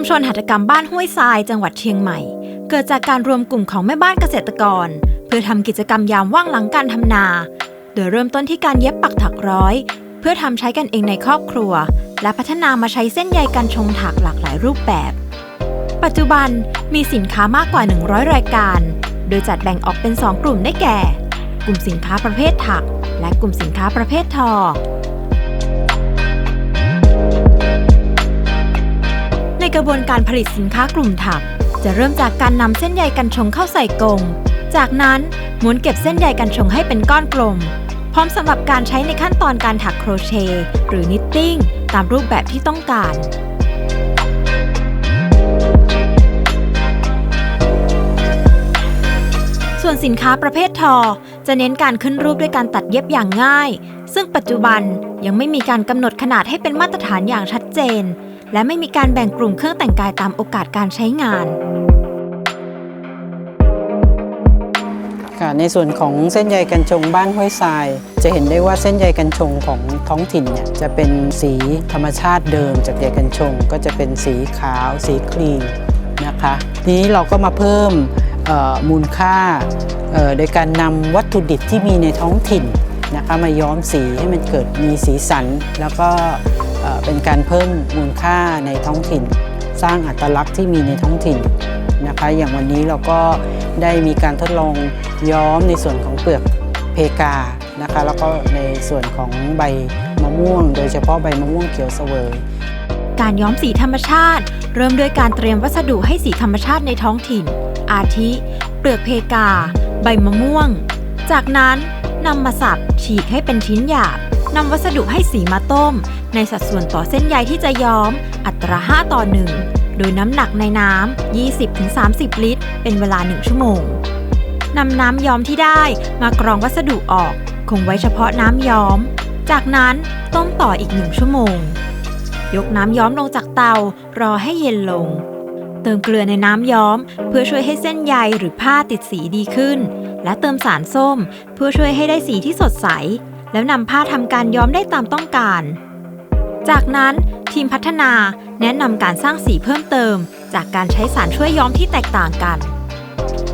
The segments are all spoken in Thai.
มชนหัตถกรรมบ้านห้วยทรายจังหวัดเชียงใหม่ เกิดจากการรวมกลุ่มของแม่บ้านเกษตรกร เพื่อทำกิจกรรมยามว่างหลังการทำนา โดยเริ่มต้นที่การเย็บปักถักร้อย เพื่อทำใช้กันเองในครอบครัว และพัฒนามาใช้เส้นใยกันชงถักหลากหลายรูปแบบ ปัจจุบันมีสินค้ามากกว่า 100 รายการ โดยจัดแบ่งออกเป็น 2 กลุ่มได้แก่ กลุ่มสินค้าประเภทถัก และกลุ่มสินค้าประเภททอ กระบวนการผลิตสินค้ากลุ่มถัก จะเริ่มจากการนำเส้นใยกันชงเข้าใส่กรงจากนั้นม้วนเก็บเส้นใยกันชงให้เป็นก้อนกลม พร้อมสำหรับการใช้ในขั้นตอนการถักโครเชต์หรือนิตติ้ง ตามรูปแบบที่ต้องการส่วนสินค้าประเภททอ จะเน้นการขึ้นรูปด้วยการตัดเย็บอย่างง่าย ซึ่งปัจจุบันยังไม่มีการกำหนดขนาดให้เป็นมาตรฐานอย่างชัดเจน และไม่มีการแบ่งกลุ่มเครื่องแต่งกายตามโอกาสการใช้งาน ค่ะในส่วนของเส้นใยกันชงบ้านห้วยทราย จะเห็นได้ว่าเส้นใยกันชงของท้องถิ่นเนี่ยจะเป็นสีธรรมชาติเดิม จากใยกันชงก็จะเป็นสีขาว สีครีมนะคะทีนี้เราก็มาเพิ่มมูลค่าโดยการนำวัตถุดิบที่มีในท้องถิ่นนะคะมาย้อมสีให้มันเกิดมีสีสัน แล้วก็ เป็นการเพิ่มมูลค่าในท้องถิ่น สร้างอัตลักษณ์ที่มีในท้องถิ่นนะคะ อย่างวันนี้เราก็ได้มีการทดลองย้อมในส่วนของเปลือกเพกานะคะ แล้วก็ในส่วนของใบมะม่วง โดยเฉพาะใบมะม่วงเขียวเสวยการย้อมสีธรรมชาติ เริ่มด้วยการเตรียมวัสดุให้สีธรรมชาติในท้องถิ่น อาทิ เปลือกเพกา ใบมะม่วง จากนั้นนำมาสับฉีกให้เป็นชิ้นหยาบนำวัสดุให้สีมาต้ม ในสัดส่วนต่อเส้นใยที่จะย้อม อัตรา 5 ต่อ 1 โดยน้ำหนักในน้ำ 20-30 ลิตร เป็นเวลา 1 ชั่วโมงนำน้ำย้อมที่ได้มากรองวัสดุออก คงไว้เฉพาะน้ำย้อม จากนั้นต้มต่ออีก 1 ชั่วโมง ยกน้ำย้อมลงจากเตารอให้เย็นลง เติมเกลือในน้ำย้อม เพื่อช่วยให้เส้นใยหรือผ้าติดสีดีขึ้น และเติมสารส้ม เพื่อช่วยให้ได้สีที่สดใส แล้วนำผ้าทำการย้อมได้ตามต้องการ จากนั้นทีมพัฒนาแนะนำการสร้างสีเพิ่มเติม จากการใช้สารช่วยย้อมที่แตกต่างกัน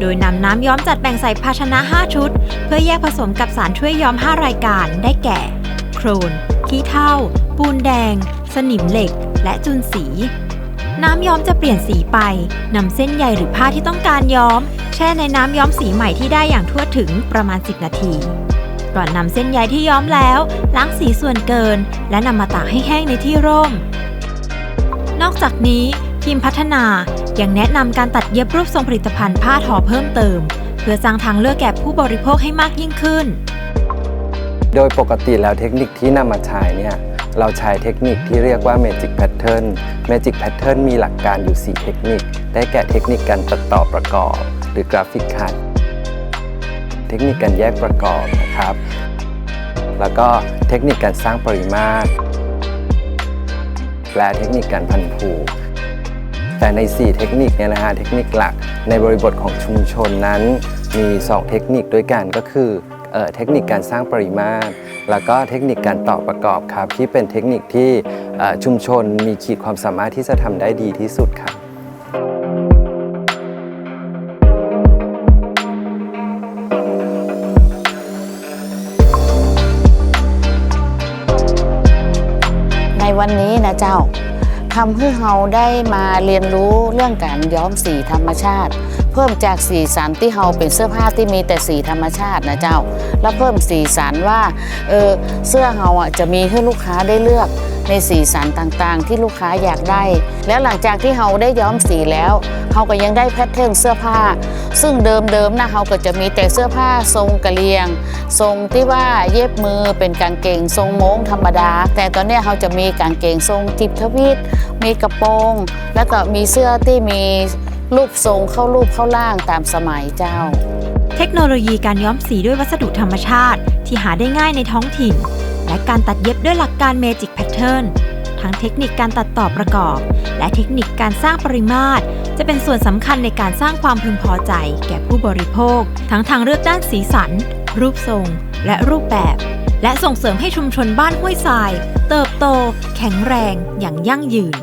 โดยนำน้ำย้อมจัดแบ่งใส่ภาชนะ 5 ชุด เพื่อแยกผสมกับสารช่วยย้อม 5 รายการได้แก่ โครนขี้เถ้า ปูนแดง สนิมเหล็ก และจุนสี น้ำย้อมจะเปลี่ยนสีไปนำเส้นใยหรือผ้าที่ต้องการย้อม แช่ในน้ำย้อมสีใหม่ที่ได้อย่างทั่วถึงประมาณ 10 นาที ก่อนนำเส้นใยที่ย้อมแล้ว ล้างสีส่วนเกิน และนำมาตากให้แห้งในที่ร่ม นอกจากนี้ทีมพัฒนายังแนะนำการตัดเย็บรูปทรงผลิตภัณฑ์ผ้าทอเพิ่มเติม เพื่อสร้างทางเลือกแก่ผู้บริโภคให้มากยิ่งขึ้น โดยปกติแล้วเทคนิคที่นำมาใช้เนี่ยเราใช้เทคนิคที่เรียกว่า Magic Pattern Magic Pattern มีหลักการอยู่ 4 เทคนิค ได้แก่เทคนิคการตัดต่อประกอบ หรือกราฟิกคั t เทคนิคการแยกประกอบนะครับ แล้วก็เทคนิคการสร้างปริมาตร และเทคนิคการพันผูกแต่ใน 4 เทคนิคเนี่ยนะฮะเทคนิคหลักในบริบทของชุมชนนั้น มี 2 เทคนิคด้วยกันก็คือเอ่อเทคนิคการสร้างปริมาตร แล้วก็เทคนิคการต่อประกอบครับ ที่เป็นเทคนิคที่ชุมชนมีขีดความสามารถที่จะทำได้ดีที่สุดครับ วันนี้นะเจ้าทำให้เราได้มาเรียนรู้เรื่องการย้อมสีธรรมชาติ เพิ่มจากสีสันที่เราเป็นเสื้อผ้าที่มีแต่สีธรรมชาตินะเจ้า แล้วเพิ่มสีสันว่าเออเสื้อเราอะจะมีให้ลูกค้าได้เลือกในสีสันต่างๆ ที่ลูกค้าอยากได้ แล้วหลังจากที่เราได้ย้อมสีแล้วเราก็ยังได้แพทเทิร์นเสื้อผ้า ซึ่งเดิมๆนะเราก็จะมีแต่เสื้อผ้าทรงกระเหรียง ทรงที่ว่าเย็บมือเป็นกางเกงทรงโม้งธรรมดา แต่ตอนนี้เราจะมีกางเกงทรงทิบทวิตมีกระโปรง แล้วก็มีเสื้อที่มี รูปทรงเข้ารูปเข้าล่างตามสมัยเจ้า เทคโนโลยีการย้อมสีด้วยวัสดุธรรมชาติ ที่หาได้ง่ายในท้องถิ่น และการตัดเย็บด้วยหลักการ Magic Pattern ทั้งเทคนิคการตัดต่อประกอบ และเทคนิคการสร้างปริมาตร จะเป็นส่วนสำคัญในการสร้างความพึงพอใจ แก่ผู้บริโภค ทั้งทางเลือกด้านสีสัน รูปทรง และรูปแบบ และส่งเสริมให้ชุมชนบ้านห้วยทราย เติบโต แข็งแรงอย่างยั่งยืน